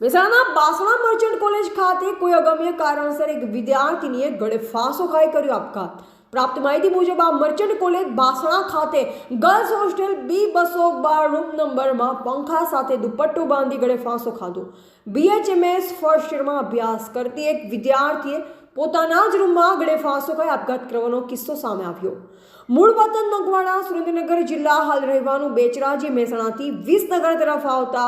મહેસાણાના Basna merchant college ખાતે કોઈ અગમ્ય કારણસર એક વિદ્યાર્થીનીએ ગળે ફાંસો ખાઈ કર્યો આપઘાત. પ્રાપ્ત માહિતી મુજબ આ મર્ચન્ટ કોલેજ બાસણા ખાતે ગર્લ્સ હોસ્ટેલ બી બસો બાર રૂમ નંબરમાં પંખા સાથે દુપટ્ટો બાંધી ગળે ફાંસો ખાધો બીએચએમએસ ફર્સ્ટ યરમાં અભ્યાસ કરતી એક વિદ્યાર્થીએ પોતાના જ રૂમમાં ગળે ફાંસો ખાઈ આપઘાત કરવાનો કિસ્સો સામે આવ્યો. મૂળ વતન નગવાડા સુરેન્દ્રનગર જિલ્લા હાલ રહેવાનું બેચરાજી મહેસાણાથી વિસનગર તરફ આવતા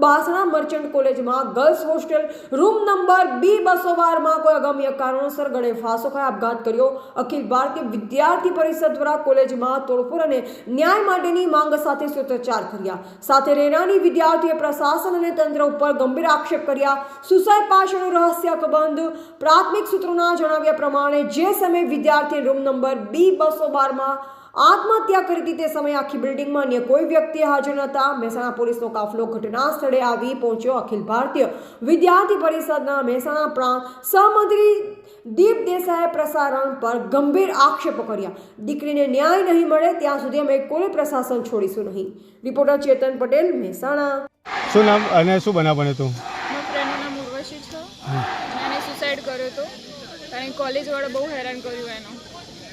બાસણા મર્ચન્ટ કોલેજમાં girls hostel room number B બસો બારમાં કોઈ અગમ્ય કારણોસર ગળે ફાંસો ખાઈ આપઘાત કર્યો. અખિલ ભારતીય વિદ્યાર્થી પરિષદ દ્વારા કોલેજમાં તોડફોડ અને ન્યાય માટેની માંગ સાથે સૂત્રોચ્ચાર કર્યા. સાથે રહેનારી વિદ્યાર્થીએ પ્રશાસન અને તંત્ર ઉપર ગંભીર આક્ષેપ કર્યા. સુસાઇડ પાછળનું રહસ્ય અકબંધ પ્રાથમિક સૂત્રોના જણાવ્યા પ્રમાણે જે સમયે વિદ્યાર્થીએ રૂમ નંબર બી બસો બારમાં આત્મહત્યા કરી હતી તે સમયે આખી બિલ્ડિંગમાં અન્ય કોઈ વ્યક્તિ હાજર નહોતા. મહેસાણા પોલીસનો કાફલો ઘટના સ્થળે આવી પહોંચ્યો. અખિલ ભારતીય વિદ્યાર્થી પરિષદના મહેસાણા પ્રાંત સહમંત્રી દીપ દેસાઈએ પ્રસારણ પર ગંભીર આક્ષેપો કર્યા. દીકરીને ન્યાય નહીં મળે ત્યાં સુધી અમે કોઈ પ્રશાસન છોડીશું નહીં. રિપોર્ટર ચેતન પટેલ મહેસાણા. શું નામ અને શું બનાવ બન્યો હતું મારા ફ્રેન્ડનું નામ ઉર્વશી છે. અને સુસાઇડ કર્યો હતો. કારણ કે કોલેજવાળા બહુ હેરાન કર્યું એનું.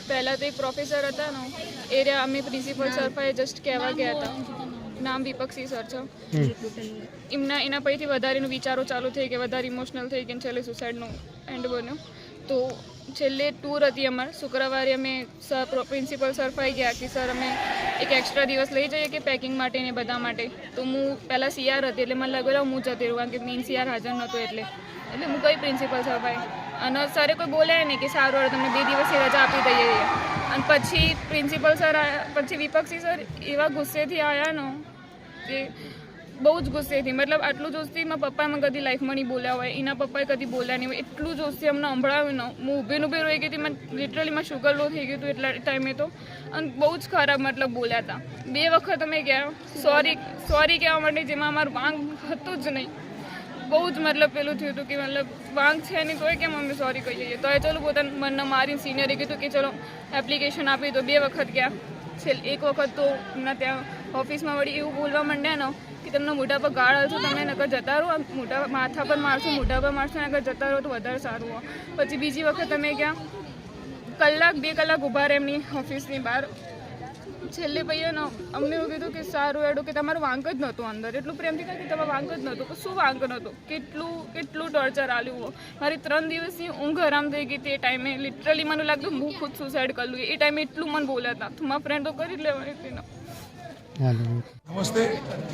પહેલાં તો એક પ્રોફેસર હતા ને એ રહ્યા અમે પ્રિન્સિપલ સર પાસે જસ્ટ કહેવા ગયા હતા. નામ વિપક્ષી સર છે. એમના એના પછીથી વધારેનું વિચારો ચાલુ થઈ ગયા વધારે ઇમોશનલ થઈ ગયા છેલ્લે સુસાઇડનું એન્ડ બન્યો. તો છેલ્લે ટૂર હતી અમારે. શુક્રવારે અમે સર પ્રિન્સિપલ સર ફાઈ ગયા કે સર અમે એક એક્સ્ટ્રા દિવસ લઈ જઈએ કે પેકિંગ માટે ને બધા માટે. તો હું પહેલાં સીઆર હતી એટલે મને લાગેલો હું જતી રહું. કારણ કે મેઇન સીઆર હાજર નહોતો એટલે. એટલે હું કઈ પ્રિન્સિપલ સર પાસે. અને સરે કોઈ બોલાય નહીં કે સારું, હવે તમને બે દિવસની રજા આપી દઈએ. અને પછી પ્રિન્સિપલ સર પછી વિપક્ષી સર એવા ગુસ્સેથી આવ્યા ને કે બહુ જ ગુસ્સેથી મતલબ આટલું જોશથી મારા પપ્પાએ મને કદી લાઈફમાં નહીં બોલ્યા હોય, એના પપ્પાએ કદી બોલ્યા નહીં હોય. એટલું જોશથી અમને સંભળાવ્યું ન. હું ઊભી ઊભી રહી ગઈ હતી, મને લિટરલી માં શુગર લો થઈ ગયું હતું એટલા ટાઈમે તો. અને બહુ જ ખરાબ મતલબ બોલ્યા હતા. બે વખત અમે ગયા. સોરી સોરી કહેવા માટે જેમાં અમારું વાંગ હતું જ નહીં. બહુ જ મતલબ પેલું થયું હતું કે મતલબ વાંક છે નહીં તોય કેમ અમે સોરી કહી જઈએ એ ચલો પોતાના મનને મારીને સિનિયરે કીધું કે ચલો એપ્લિકેશન આપી તો બે વખત ગયા. છેલ્લે એક વખત તો એમના ત્યાં ઓફિસમાં વળી એવું બોલવા માંડ્યા ને. કે તમને મોઢા પર ગાળ હશો તમે નગર જતા રહો. મોઢા માથા પર મારશો, મોઢા પર મારશો નગર જતા રહો તો વધારે સારું હોય પછી બીજી વખત તમે ક્યાં કલાક, બે કલાક ઊભા રહે એમની ઓફિસની બહાર. છેલ્લે ભાઈએ ને, અમને એવું કીધું કે સારું એડું કે તમારું વાંક જ નહોતું અંદર. એટલું પ્રેમથી કહ્યું કે તમારું વાંક જ નહોતું. શું વાંક નહોતું? કેટલું કેટલું ટોર્ચર આલ્યું મારી ત્રણ દિવસની ઊંઘ હરામ થઈ ગઈ તે ટાઈમે લિટરલી મને લાગતું હું ખુદ સુસાઇડ કરી એ ટાઈમે એટલું મને બોલ્યા હતા. મારા ફ્રેન્ડ તો કરી લેવાની હતી નમસ્તે,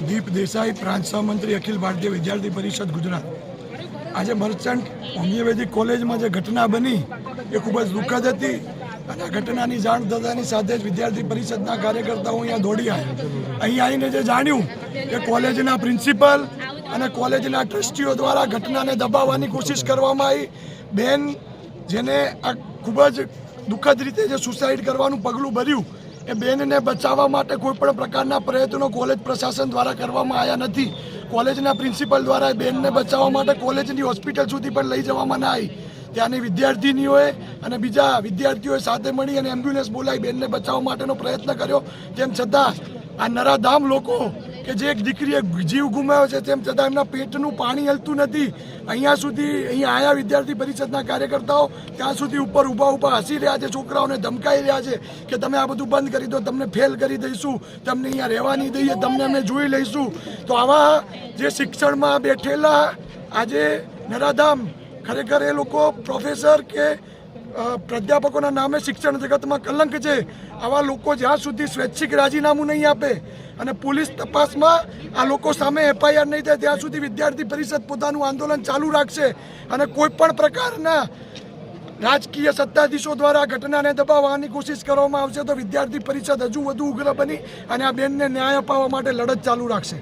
દીપ દેસાઈ, પ્રાંત સહમંત્રી અખિલ ભારતીય વિદ્યાર્થી પરિષદ ગુજરાત. આજે મર્ચન્ટ હોમિયોપેથિક કોલેજમાં જે ઘટના બની, એ ખૂબ જ દુઃખદ હતી અને ઘટનાની જાણ થતાની સાથે જ વિદ્યાર્થી પરિષદના કાર્યકર્તાઓ અહીંયા દોડી આવ્યા. અહીં આવીને જે જાણ્યું કે કોલેજના પ્રિન્સિપલ અને કોલેજના ટ્રસ્ટીઓ દ્વારા ઘટનાને દબાવવાની કોશિશ કરવામાં આવી. બેન, જેને આ ખૂબ જ દુઃખદ રીતે જે સુસાઇડ કરવાનું પગલું ભર્યું એ બેનને બચાવવા માટે કોઈ પણ પ્રકારના પ્રયત્નો કોલેજ પ્રશાસન દ્વારા કરવામાં આવ્યા નથી. કોલેજના પ્રિન્સિપલ દ્વારા એ બેનને બચાવવા માટે કોલેજની હોસ્પિટલ સુધી પણ લઈ જવામાં ના આવી. ત્યાંની વિદ્યાર્થીનીઓએ અને બીજા વિદ્યાર્થીઓએ સાથે મળી અને એમ્બ્યુલન્સ બોલાવી બેનને બચાવવા માટેનો પ્રયત્ન કર્યો. તેમ છતાં આ નરાધામ લોકો કે જે એક દીકરીએ જીવ ગુમાવ્યો છે તેમ છતાં એમના પેટનું પાણી હલતું નથી. અહીંયા સુધી અહીંયા આયા વિદ્યાર્થી પરિષદના કાર્યકર્તાઓ ત્યાં સુધી ઉપર ઊભા ઊભા હસી રહ્યા છે, છોકરાઓને ધમકાઈ રહ્યા છે કે તમે આ બધું બંધ કરી દો, તમને ફેલ કરી દઈશું, તમને અહીંયા રહેવા નહીં દઈએ, તમને અમે જોઈ લઈશું. તો આવા જે શિક્ષણમાં બેઠેલા આજે નરાધામ ખરેખર એ લોકો પ્રોફેસર કે પ્રાધ્યાપકોના નામે શિક્ષણ જગતમાં કલંક છે. આવા લોકો જ્યાં સુધી સ્વૈચ્છિક રાજીનામું નહીં આપે અને પોલીસ તપાસમાં આ લોકો સામે એફઆઈઆર નહીં થાય, ત્યાં સુધી વિદ્યાર્થી પરિષદ પોતાનું આંદોલન ચાલુ રાખશે અને કોઈ પણ પ્રકારના રાજકીય સત્તાધીશો દ્વારા ઘટનાને દબાવવાની કોશિશ કરવામાં આવશે તો વિદ્યાર્થી પરિષદ હજુ વધુ ઉગ્ર બની અને આ બેનને ન્યાય અપાવવા માટે લડત ચાલુ રાખશે.